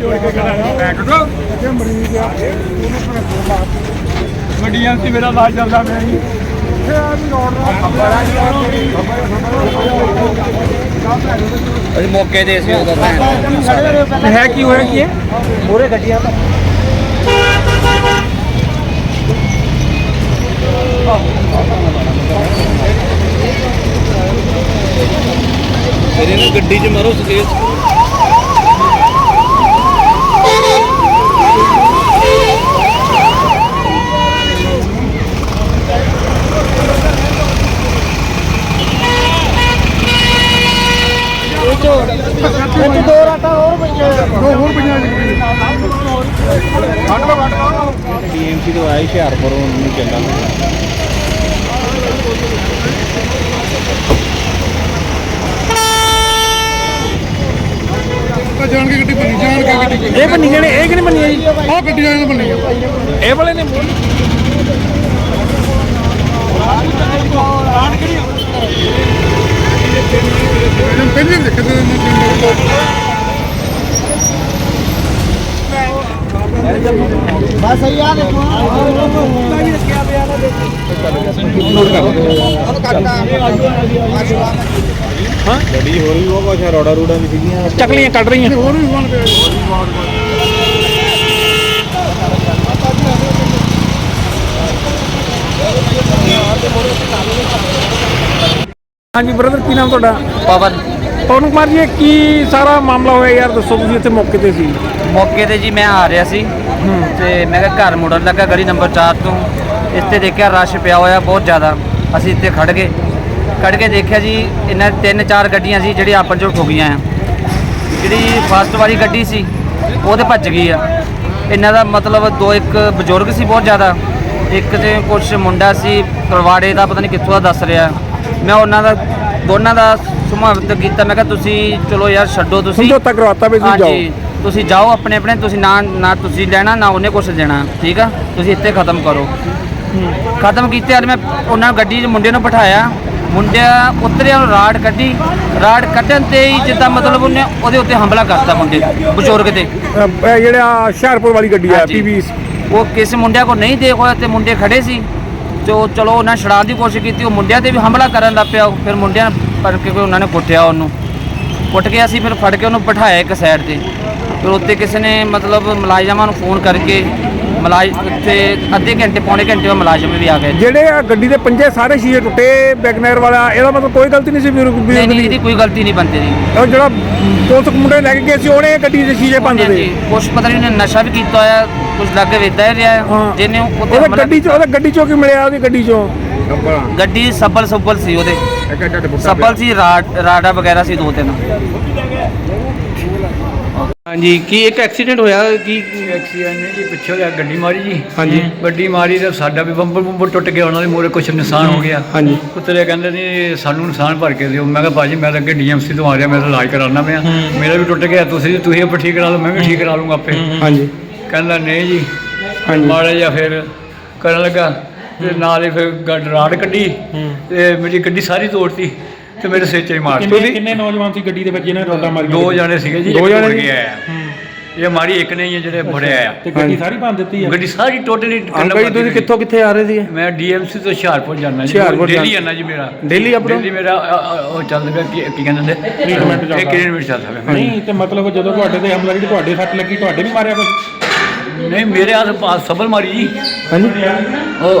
ਇਹ ਮਰੀਜ਼ ਆ ਉਹਨੂੰ ਭੈਣ ਚੋਦ ਮਾਰ ਦਿੱਤੀ। ਗੱਡੀਆਂ ਸੀ ਮੇਰਾ ਇਲਾਜ ਚੱਲਦਾ ਪਿਆ ਜੀ ਇੱਥੇ ਆ ਵੀ ਰੋਡ ਅਸੀਂ ਮੌਕੇ ਤੇ ਸੀ ਉਦੋਂ ਭੈਣ ਹੈ ਕੀ ਹੋਇਆ ਕੀ ਹੈ? ਮੂਰੇ ਗੱਡੀਆਂ ਤਾਂ। ਮੇਰੇ ਨਾਲ ਗੱਡੀ 'ਚ ਮਾਰੋ ਸਟੇਜ ਦੋ ਹੋਰ ਪਈਆਂ ਜੀ ਕੱਢ ਲਓ ਕੱਢ ਲਓ ਟੀਐਮਸੀ ਤੋਂ ਆਇਆ ਹੁਸ਼ਿਆਰਪੁਰੋਂ ਨੂੰ ਚੱਲਾਂ ਤਾਂ ਜਾਣ ਕੇ ਗੱਡੀ ਬਣੀ ਜਾਣ ਕੇ ਗੱਡੀ ਬਣੀ ਇਹ ਬੰਨੀ ਜਾਣੇ ਇਹ ਕਿ ਨਹੀਂ ਬੰਨੀ ਹੈ। ਜੀ ਆਹ ਗੱਡੀਆਂ ਇਹਨਾਂ ਬਣੀਆਂ ਇਹ ਵਾਲੇ ਨੇ ਪਹਿਲੇ ਵੀ ਦੇਖੇ ਤੇ ਗੱਡੀ ਹੋਰ ਵੀ ਉਹ ਕੁਛ ਰੋੜਾ ਰੂੜਾ ਵੀ ਸੀਗੀਆਂ ਚੱਕਲੀਆਂ ਕੱਢ ਰਹੀਆਂ। ਹੋਰ ਵੀ ਹਾਂਜੀ ਬ੍ਰਦਰ ਕੀ ਨਾਮ ਤੁਹਾਡਾ? ਪਵਨ। ਪਵਨ ਕੁਮਾਰ ਜੀ ਇਹ ਕੀ ਸਾਰਾ ਮਾਮਲਾ ਹੋਇਆ ਯਾਰ? ਦੱਸੋ ਤੁਸੀਂ ਇੱਥੇ ਮੌਕੇ ਤੇ ਸੀ। ਮੌਕੇ ਤੇ ਜੀ ਮੈਂ ਆ ਰਿਹਾ ਸੀ। ਤੇ ਮੈਂ ਕਿਹਾ ਘਰ ਮੁੜਨ ਲੱਗਾ ਗਲੀ ਨੰਬਰ 4 ਤੋਂ। ਇੱਥੇ ਦੇਖਿਆ ਰਸ਼ ਪਿਆ ਹੋਇਆ ਬਹੁਤ ਜ਼ਿਆਦਾ। ਅਸੀਂ ਇੱਥੇ ਖੜ ਗਏ। ਖੜ ਕੇ ਦੇਖਿਆ ਜੀ ਇਹਨਾਂ ਤਿੰਨ ਚਾਰ ਗੱਡੀਆਂ ਸੀ ਜਿਹੜੀਆਂ ਆਪਸ ਵਿੱਚ ਠੋਕੀਆਂ ਆ। ਜਿਹੜੀ ਫਸਟ ਵਾਲੀ ਗੱਡੀ ਸੀ ਉਹ ਤੇ ਭੱਜ ਗਈ ਆ। ਇਹਨਾਂ ਦਾ ਮਤਲਬ ਦੋ ਇੱਕ ਬਜ਼ੁਰਗ ਸੀ ਬਹੁਤ ਜ਼ਿਆਦਾ। ਇੱਕ ਤੇ ਕੁਛ ਮੁੰਡਾ ਸੀ ਤਲਵਾੜੇ ਦਾ ਪਤਾ ਨਹੀਂ ਕਿੱਥੋਂ ਦਾ ਦੱਸ ਰਿਹਾ। ਮੈਂ ਉਹਨਾਂ ਦਾ ਦੋਨਾਂ ਦਾ ਸੁਭਾਵਿਤ ਕੀਤਾ ਮੈਂ ਕਿਹਾ ਤੁਸੀਂ ਚਲੋ ਯਾਰ ਛੱਡੋ ਤੁਸੀਂ। ਸਮਝੌਤਾ ਕਰਵਾਤਾ ਵੀ ਤੁਸੀਂ ਜਾਓ। ਹਾਂਜੀ ਤੁਸੀਂ ਜਾਓ ਆਪਣੇ ਆਪਣੇ ਤੁਸੀਂ ਨਾ ਨਾ ਤੁਸੀਂ ਲੈਣਾ ਨਾ ਉਹਨੇ ਕੁਛ ਦੇਣਾ ਠੀਕ ਆ? ਤੁਸੀਂ ਇੱਥੇ ਖਤਮ ਕਰੋ। ਖਤਮ ਕੀਤੇ ਅੱਜ ਮੈਂ ਉਹਨਾਂ ਗੱਡੀ 'ਚ ਮੁੰਡੇ ਨੂੰ ਬਿਠਾਇਆ। ਮੁੰਡਿਆ ਉਤਰਿਆ ਉਹਨੂੰ ਰਾੜ ਕੱਢੀ। ਰਾੜ ਕੱਢਣ ਤੇ ਹੀ ਜਿੱਦਾਂ ਮਤਲਬ ਉਹਨੇ ਉਹਦੇ ਉੱਤੇ ਹਮਲਾ ਕਰਤਾ ਮੁੰਡੇ ਬਜ਼ੁਰਗ ਤੇ। ਅਹ ਇਹ ਜਿਹੜਾ ਹੁਸ਼ਿਆਰਪੁਰ ਵਾਲੀ ਗੱਡੀ ਆ ਹਾਂਜੀ। ਪੀਵੀ ਉਹ ਕਿਸੇ ਮੁੰਡਿਆਂ ਕੋ ਨਹੀਂ ਦੇਖ ਹੋਇਆ ਤੇ ਮੁੰਡੇ ਖੜੇ ਸੀ। ਤੇ ਉਹ ਚਲੋ ਉਹਨਾਂ ਛੜਾਉਣ ਦੀ ਕੋਸ਼ਿਸ਼ ਕੀਤੀ ਉਹ ਮੁੰਡਿਆਂ ਤੇ ਵੀ ਹਮਲਾ ਕਰਨ ਲੱਗ ਪਿਆ। ਫਿਰ ਮੁੰਡਿਆਂ ਨੇ ਫੜ ਕੇ ਕੋਈ ਉਹਨਾਂ ਨੇ ਕੁੱਟਿਆ ਉਹਨੂੰ। ਕੁੱਟ ਕੇ ਅਸੀਂ ਫਿਰ ਫੜ ਕੇ ਉਹਨੂੰ ਬਿਠਾਇਆ ਇੱਕ ਸਾਈਡ ਤੇ। ਫਿਰ ਉੱਤੇ ਕਿਸੇ ਨੇ ਮਤਲਬ ਮੁਲਾਜ਼ਮਾਂ ਨੂੰ ਫੋਨ ਕਰਕੇ ਮੁਲਾਜ਼ ਉੱਥੇ ਅੱਧੇ ਘੰਟੇ ਪੌਣੇ ਘੰਟੇ ਬਾਅਦ ਮੁਲਾਜ਼ਮ ਵੀ ਆ ਗਏ। ਜਿਹੜੇ ਆ ਗੱਡੀ ਦੇ ਪੰਜੇ ਸਾਰੇ ਸ਼ੀਸ਼ੇ ਟੁੱਟੇ ਬੈਗਨਰ ਵਾਲਾ ਇਹਦਾ ਮਤਲਬ ਕੋਈ ਗਲਤੀ ਨਹੀਂ ਸੀ ਵੀਰ ਨਹੀਂ ਨਹੀਂ ਦੀ ਇਹਦੀ ਕੋਈ ਗਲਤੀ ਨਹੀਂ ਬੰਦੇ ਦੀ। ਉਹ ਜਿਹੜਾ ਪੁਲਿਸ ਮੁੰਡੇ ਲੈ ਕੇ ਗਏ ਸੀ ਉਹਨੇ ਗੱਡੀ ਦੇ ਸ਼ੀਸ਼ੇ ਭੰਨ ਦਿੱਤੇ ਕੁਛ ਪਤਾ ਨਹੀਂ ਉਹਨੇ ਨਸ਼ਾ ਵੀ ਕੀਤਾ ਹੋਇਆ ਕੁਛ ਲੱਗ ਵੇਚਦਾ ਰਿਹਾ। ਜਿਹਨੇ ਉੱਤੇ ਉਹਦੇ ਗੱਡੀ ਚੋਂ ਉਹਦੇ ਗੱਡੀ ਚੋਂ ਕੀ ਮਿਲਿਆ ਉਹਦੀ ਗੱਡੀ ਚੋਂ? ਗੱਡੀ ਸੱਬਲ ਸੁੱਬਲ ਸੀ ਉਹਦੇ। ਸੱਬਲ ਸੀ ਰਾਡ ਰਾਡਾ ਵਗੈਰਾ ਸੀ ਦੋ ਤਿੰਨ। ਹਾਂਜੀ ਕੀ ਇੱਕ ਐਕਸੀਡੈਂਟ ਹੋਇਆ? ਕੀ ਐਕਸੀਡੈਂਟ ਨੇ ਜੀ ਪਿੱਛੇ ਲਿਆ ਗੱਡੀ ਮਾਰੀ ਜੀ। ਹਾਂਜੀ। ਗੱਡੀ ਮਾਰੀ ਤੇ ਸਾਡਾ ਵੀ ਬੰਬਰ ਬੰਬਰ ਟੁੱਟ ਗਿਆ ਉਹਨਾਂ ਦੇ ਮੂਹਰੇ ਕੁਛ ਨੁਕਸਾਨ ਹੋ ਗਿਆ। ਹਾਂਜੀ। ਉਤਰੇ ਕਹਿੰਦੇ ਨੇ ਸਾਨੂੰ ਨੁਕਸਾਨ ਭਰ ਕੇ ਦਿਓ। ਮੈਂ ਕਿਹਾ ਭਾਜੀ ਮੈਂ ਤਾਂ ਅੱਗੇ ਡੀਐਮਸੀ ਤੋਂ ਆ ਰਿਹਾ ਮੈਂ ਤਾਂ ਇਲਾਜ ਕਰਾਉਣਾ ਪਿਆ। ਮੇਰਾ ਵੀ ਟੁੱਟ ਗਿਆ ਤੁਸੀਂ ਤੁਸੀਂ ਆਪੇ ਠੀਕ ਕਰਾ ਲਓ ਮੈਂ ਵੀ ਠੀਕ ਕਰਾ ਲੂੰਗਾ ਆਪੇ। ਹਾਂਜੀ। ਕਹਿੰਦਾ ਨਹੀਂ ਜੀ। ਹਾਂਜੀ। ਮਾੜਾ ਜਿਹਾ ਫਿਰ ਕਰਨ ਲੱਗਾ। ਤੇ ਨਾਲ ਹੀ ਫਿਰ ਗੱਡ ਰਾੜ ਕੱਢੀ ਤੇ ਮੇਰੀ ਗੱਡੀ ਸਾਰੀ ਤੋੜਤੀ ਤੇ ਮੇਰੇ ਸਿਰ 'ਚ ਹੀ ਮਾਰ ਕਿੰਨੇ ਕਿੰਨੇ ਨੌਜਵਾਨ ਸੀ ਗੱਡੀ ਦੇ ਵਿੱਚ ਜਿਹਨਾਂ ਰੋਡਾ ਮਾਰੀ ਦੋ ਜਾਣੇ ਸੀਗੇ ਜੀ ਦੋ ਇੱਕ ਜਾਣੇ ਮੁੜ? ਗਿਆ ਆ ਇਹ ਮਾਰੀ ਇੱਕ ਨਹੀਂ ਹੈ ਜਿਹੜੇ ਬੜਿਆ ਆ ਤੇ ਗੱਡੀ ਸਾਰੀ ਭੰਨ ਦਿੱਤੀ ਆ? ਗੱਡੀ ਸਾਰੀ ਟੋਟਲੀ ਅੰਕਲ ਜੀ ਤੁਸੀਂ ਕਿੱਥੋਂ ਕਿੱਥੇ ਆ ਰਹੇ ਸੀ ਮੈਂ ਡੀਐਮਸੀ ਤੋਂ ਹੁਸ਼ਿਆਰਪੁਰ ਜਾਣਾ ਜੀ। ਹੁਸ਼ਿਆਰਪੁਰ ਦਿੱਲੀ ਜਾਣਾ। ਜੀ ਮੇਰਾ। ਦਿੱਲੀ ਆਪਣਾ? ਦਿੱਲੀ ਮੇਰਾ ਅ, ਅ, ਉਹ ਚੱਲਦਾ ਪਿਆ ਕੀ ਕੀ ਕਹਿੰਦੇ ਨੇ Treatment ਚੱਲਦਾ। ਇਹ ਟ੍ਰੀਟਮੈਂਟ ਚੱਲਦਾ ਪਿਆ। ਨਹੀਂ ਤੇ ਮਤਲਬ ਜਦੋਂ ਤੁਹਾਡੇ ਤੇ ਹਮਲਾ ਜਿਹੜੀ ਤੁਹਾਡੇ ਸੱਟ ਲੱਗੀ ਤੁਹਾਡੇ ਵੀ ਮਾਰਿਆ ਕੁਝ ਨਹੀਂ ਮੇਰੇ ਹੱਥ ਪਾਸ ਸਬਲ ਮਾਰੀ ਜੀ। ਹਾਂਜੀ। ਉਹ।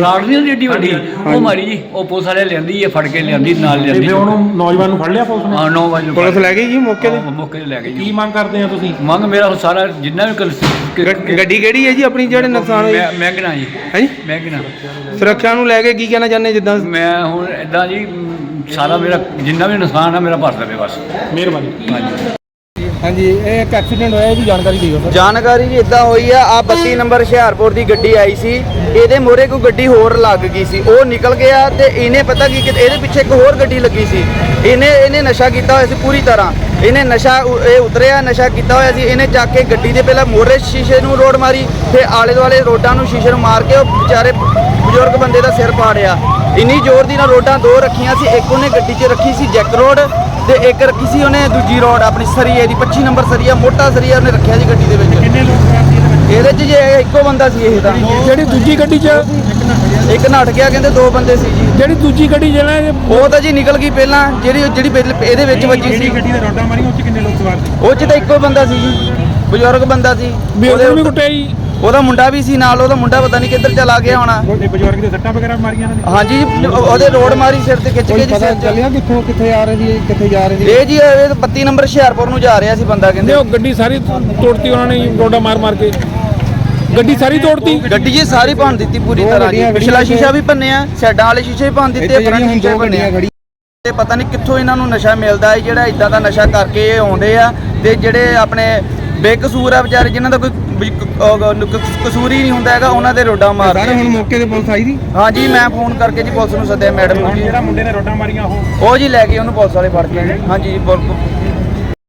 ਰਾੜ ਨਹੀਂ ਏਡੀ ਵੱਡੀ? ਉਹ ਮਾਰੀ ਜੀ ਉਹ ਪੁਲਿਸ ਵਾਲੇ ਲਿਆਂਦੀ ਇਹ ਫੜ ਕੇ ਲਿਆਂਦੀ ਨਾਲ ਤੇ ਲਿਆਂਦੀ। ਫਿਰ ਉਹਨੂੰ ਨੌਜਵਾਨ ਨੂੰ ਫੜ ਲਿਆ ਪੁਲਿਸ ਨੇ? ਹਾਂ 9 ਵਜੇ ਨੂੰ ਪੁਲਿਸ ਲੈ ਗਈ ਜੀ ਮੌਕੇ ਤੇ? ਹਾਂ, ਮੌਕੇ ਤੇ ਲੈ ਗਏ ਕੀ ਮੰਗ ਕਰਦੇ ਆ ਤੁਸੀਂ? ਮੰਗ ਮੇਰਾ ਸਾਰਾ ਜਿੰਨਾ ਵੀ ਗੱਡੀ ਕਿਹੜੀ ਹੈ ਜੀ ਆਪਣੀ ਜਿਹੜੇ ਨੁਕਸਾਨ ਹੋਏ ਮੈਂ ਮਹਿੰਗਣਾ ਜੀ। ਹਾਂਜੀ। ਮਹਿੰਗਣਾ ਸੁਰੱਖਿਆ ਨੂੰ ਲੈ ਕੇ ਕੀ ਕਹਿਣਾ ਚਾਹੁੰਦੇ ਜਿੱਦਾਂ? ਮੈਂ ਹੁਣ ਇਦਾਂ ਜੀ ਸਾਰਾ ਮੇਰਾ ਜਿੰਨਾ ਵੀ ਨੁਕਸਾਨ ਆ ਮੇਰਾ ਭਰ ਦੇਵੇ ਬਸ। ਮਿਹਰਬਾਨੀ। ਹਾਂਜੀ। ਹਾਂਜੀ ਇਹ ਇੱਕ ਐਕਸੀਡੈਂਟ ਹੋਇਆ ਇਹਦੀ ਜਾਣਕਾਰੀ ਦਿਓ ਸਰ। ਜਾਣਕਾਰੀ ਜੀ ਇਦਾਂ ਹੋਈ ਆ ਆ 32 ਨੰਬਰ ਹੁਸ਼ਿਆਰਪੁਰ ਦੀ ਗੱਡੀ ਆਈ ਸੀ ਇਹਦੇ ਮੋਰੇ ਕੋਈ ਗੱਡੀ ਹੋਰ ਲੱਗ ਗਈ ਸੀ ਉਹ ਨਿਕਲ ਗਿਆ ਤੇ ਇਹਨੇ ਪਤਾ ਕੀ ਕੀਤਾ ਇਹਦੇ ਪਿੱਛੇ ਇੱਕ ਹੋਰ ਗੱਡੀ ਲੱਗੀ ਸੀ। ਇਹਨੇ ਇਹਨੇ ਨਸ਼ਾ ਕੀਤਾ ਹੋਇਆ ਸੀ ਪੂਰੀ ਤਰ੍ਹਾਂ। ਇਹਨੇ ਨਸ਼ਾ ਇਹ ਉਤਰਿਆ ਨਸ਼ਾ ਕੀਤਾ ਹੋਇਆ ਸੀ ਇਹਨੇ ਚੱਕ ਕੇ ਗੱਡੀ ਦੇ ਪਹਿਲਾਂ ਮੋਰੇ ਸ਼ੀਸ਼ੇ ਨੂੰ ਰੋਡ ਮਾਰੀ ਫਿਰ ਆਲੇ ਦੁਆਲੇ ਰੋਡਾਂ ਨੂੰ ਸ਼ੀਸ਼ੇ ਨੂੰ ਮਾਰ ਕੇ ਉਹ ਵਿਚਾਰੇ ਬਜ਼ੁਰਗ ਬੰਦੇ ਦਾ ਸਿਰ ਪਾੜਿਆ। ਇੰਨੀ ਜ਼ੋਰ ਦੀ ਨਾਲ ਰੋਡਾਂ ਦੋ ਰੱਖੀਆਂ ਸੀ ਇੱਕ ਉਹਨੇ ਗੱਡੀ 'ਚ ਰੱਖੀ ਸੀ ਜੈਕ ਰੋਡ ਤੇ ਇੱਕ ਰੱਖੀ ਸੀ ਉਹਨੇ ਦੂਜੀ ਰੋਡ ਆਪਣੀ ਸਰੀਏ ਦੀ 25 ਨੰਬਰ ਸਰੀਆ ਮੋਟਾ ਸਰੀਆ ਉਹਨੇ ਰੱਖਿਆ ਸੀ ਗੱਡੀ ਦੇ ਵਿੱਚ। ਕਿੰਨੇ ਲੋਕ ਇਹਦੇ 'ਚ ਜੇ ਇੱਕੋ ਬੰਦਾ ਸੀ ਇਹ ਤਾਂ। ਜਿਹੜੀ ਦੂਜੀ ਗੱਡੀ 'ਚ? ਇੱਕ ਨੱਠ ਗਿਆ ਕਹਿੰਦੇ ਦੋ ਬੰਦੇ ਸੀ ਜੀ। ਜਿਹੜੀ ਦੂਜੀ ਗੱਡੀ ਜਿਹੜਾ ਇਹ ਉਹ ਤਾਂ ਜੀ ਨਿਕਲ ਗਈ ਪਹਿਲਾਂ ਜਿਹੜੀ ਜਿਹੜੀ ਇਹਦੇ ਵਿੱਚ ਵੱਜੀ ਸੀ। ਗੱਡੀ ਦੇ ਰੋਡਾਂ ਮਾਰੀਆਂ ਉਹ ਚ ਕਿੰਨੇ ਲੋਕ ਸਵਾਰ ਸੀ? ਉਹ 'ਚ ਤਾਂ ਇੱਕੋ ਬੰਦਾ ਸੀ ਜੀ ਬਜ਼ੁਰਗ ਬੰਦਾ ਸੀ। ਉਹਦੇ- ਵੀ ਕੁੱਟਿਆ ਜੀ। ਉਹਦਾ ਮੁੰਡਾ ਵੀ ਸੀ ਨਾਲ ਉਹਦਾ ਮੁੰਡਾ ਪਤਾ ਨਹੀਂ ਕਿੱਧਰ ਚਲਾ ਗਿਆ ਹੋਣਾ। ਤੁਹਾਡੇ ਬਜ਼ੁਰਗ ਦੇ ਸੱਟਾਂ ਵਗੈਰਾ ਮਾਰੀਆਂ ਨੇ? ਹਾਂਜੀ ਜੀ, ਉਹ- ਉਹਦੇ ਰੋਡ ਮਾਰੀ ਸਿਰ ਤੇ ਖਿੱਚ ਕੇ ਜੀ ਸਿਰ ਤੇ। ਕਿੱਥੋਂ ਕਿੱਥੇ ਆ ਰਹੇ ਸੀ ਕਿੱਥੇ ਜਾ ਰਹੇ ਇਹ ਜੀ ਇਹ 32 ਨੰਬਰ ਹੁਸ਼ਿਆਰਪੁਰ ਨੂੰ ਜਾ ਰਿਹਾ ਸੀ ਬੰਦਾ ਤੇ ਕਹਿੰਦੇ ਉਹ ਗੱਡੀ ਸਾਰੀ ਤੋੜਤੀ ਉਹਨਾਂ ਨੇ ਜੀ, ਰੋਡਾ ਮਾਰ ਮਾਰ ਕੇ। ਗੱਡੀ ਸਾਰੀ ਤੋੜਤੀ? ਗੱਡੀ ਜੀ ਸਾਰੀ ਭੰਨ ਦਿੱਤੀ ਪੂਰੀ ਤਰ੍ਹਾਂ ਜੀ। ਪਿਛਲਾ ਸ਼ੀਸ਼ਾ ਵੀ ਭੰਨਿਆ ਸਾਈਡਾਂ ਵਾਲੇ ਸ਼ੀਸ਼ੇ ਵੀ ਭੰਨ ਦਿੱਤੇ ਫਰੰਟ ਸ਼ੀਸ਼ੇ ਭੰਨਿਆ। ਤੇ ਪਤਾ ਨਹੀਂ ਕਿੱਥੋਂ ਇਹਨਾਂ ਨੂੰ ਨਸ਼ਾ ਮਿਲਦਾ ਹੈ ਜਿਹੜਾ ਇਦਾਂ ਦਾ ਨਸ਼ਾ ਕਰਕੇ ਇਹ ਆਉਂਦੇ ਆ। ਤੇ ਜਿਹੜੇ ਆਪਣੇ ਬੇਕਸੂਰ ਆ ਵਿਚਾਰੇ ਜਿਨ੍ਹਾਂ ਦਾ ਕੋਈ ਵੀ ਕ- ਅਹ ਕ- ਕ- ਕਸੂਰ ਨਹੀਂ ਹੁੰਦਾ ਹੈਗਾ ਉਹਨਾਂ ਦੇ ਰੋਡਾ ਮਾਰਦੇ ਹੁਣ ਮੌਕੇ ਤੇ ਪੁਲਿਸ ਆਈ ਸੀ? ਹਾਂਜੀ ਮੈਂ ਫੋਨ ਕਰਕੇ ਜੀ ਪੁਲਿਸ ਨੂੰ ਸੱਦਿਆ ਮੈਡਮ ਨੂੰ। ਜੀ ਜਿਹੜਾ ਮੁੰਡੇ ਨੇ ਰੋਡਾਂ ਮਾਰੀਆਂ ਉਹ? ਉਹ ਜੀ ਲੈ ਕੇ ਉਹਨੂੰ ਪੁਲਿਸ ਵਾਲੇ ਫੜ ਕੇ। ਹਾਂਜੀ ਪੁਲ-